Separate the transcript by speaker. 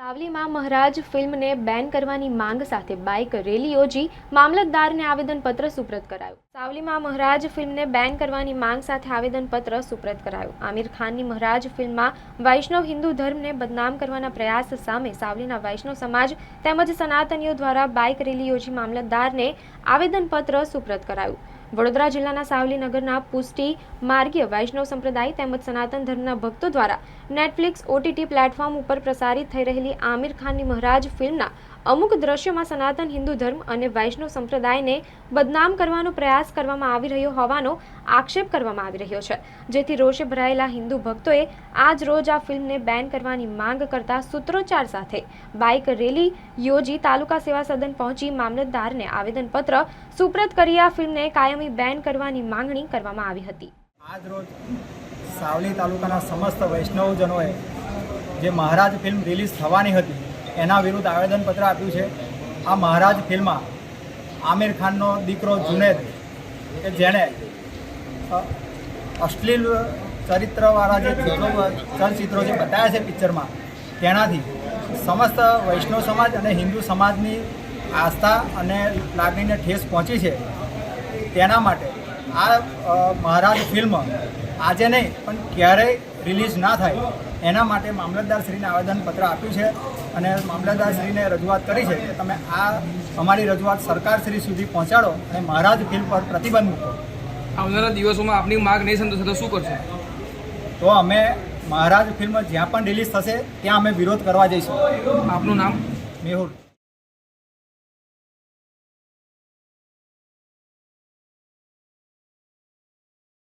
Speaker 1: સાવલીમાં મહારાજ ફિલ્મને બેન કરવાની માંગ સાથે બાઇક રેલી યોજી મામલતદારને આવેદનપત્ર સુપ્રત કરાયું. સાવલીમાં મહારાજ ફિલ્મને બેન કરવાની માંગ સાથે આવેદનપત્ર સુપ્રત કરાયું. આમિર ખાનની મહારાજ ફિલ્મમાં વૈષ્ણવ હિન્દુ ધર્મને બદનામ કરવાના પ્રયાસ સામે સાવલીના વૈષ્ણવ સમાજ તેમજ સનાતનીઓ દ્વારા બાઇક રેલી યોજી મામલતદારને આવેદનપત્ર સુપ્રત કરાયું. વડોદરા જિલ્લાના સાવલી નગરના પુષ્ટિ માર્ગીય વૈષ્ણવ સંપ્રદાય તેમજ સનાતન ધર્મના ભક્તો દ્વારા નેટફ્લિક્સ ઓટીટી પ્લેટફોર્મ ઉપર પ્રસારિત થઈ રહેલી આમિર ખાનની મહારાજ ફિલ્મના અમુક દ્રશ્યોમાં સનાતન હિન્દુ ધર્મ અને વૈષ્ણવ સંપ્રદાયને બદનામ કરવાનો પ્રયાસ કરવામાં આવી રહ્યો હોવાનો આક્ષેપ કરવામાં આવી રહ્યો છે. જેથી રોષે ભરાયેલા હિન્દુ ભક્તોએ આજ રોજ આ ફિલ્મને બેન કરવાની માંગ કરતા સૂત્રોચ્ચાર સાથે બાઇક રેલી યોજી તાલુકા સેવા સદન પહોંચી મામલતદારને આવેદનપત્ર સુપ્રત કરી આ ફિલ્મને કાયમી બેન કરવાની માંગણી કરવામાં આવી હતી.
Speaker 2: આજ રોજ સાવલી તાલુકાના સમસ્ત વૈષ્ણવજનોએ જે મહારાજ ફિલ્મ રિલીઝ થવાની હતી એના વિરુદ્ધ આવેદનપત્ર આપ્યું છે. આ મહારાજ ફિલ્મમાં આમિર ખાનનો દીકરો જુનેદ, કે જેણે અશ્લીલ ચરિત્રવાળા જે ચિત્રો, ચલચિત્રો જે બતાવ્યા છે પિક્ચરમાં, તેનાથી સમસ્ત વૈષ્ણવ સમાજ અને હિન્દુ સમાજની આસ્થા અને લાગણીને ઠેસ પહોંચી છે. તેના માટે આ મહારાજ ફિલ્મ આજે નહીં, પણ ક્યારેય રિલીઝ ના થાય એના માટે મામલતદારશ્રીને આવેદનપત્ર આપ્યું છે અને મામલતદારશ્રીને રજૂઆત કરી છે કે તમે આ અમારી રજૂઆત સરકારશ્રી સુધી પહોંચાડો અને મહારાજ ફિલ્મ પર પ્રતિબંધ મૂકો.
Speaker 3: આવનારા દિવસોમાં આપની માગ નહીં સંતોષે તો શું કરશો?
Speaker 2: તો અમે મહારાજ ફિલ્મ જ્યાં પણ રિલીઝ થશે ત્યાં અમે વિરોધ કરવા જઈશું.
Speaker 3: આપનું નામ?
Speaker 2: મેહુલ.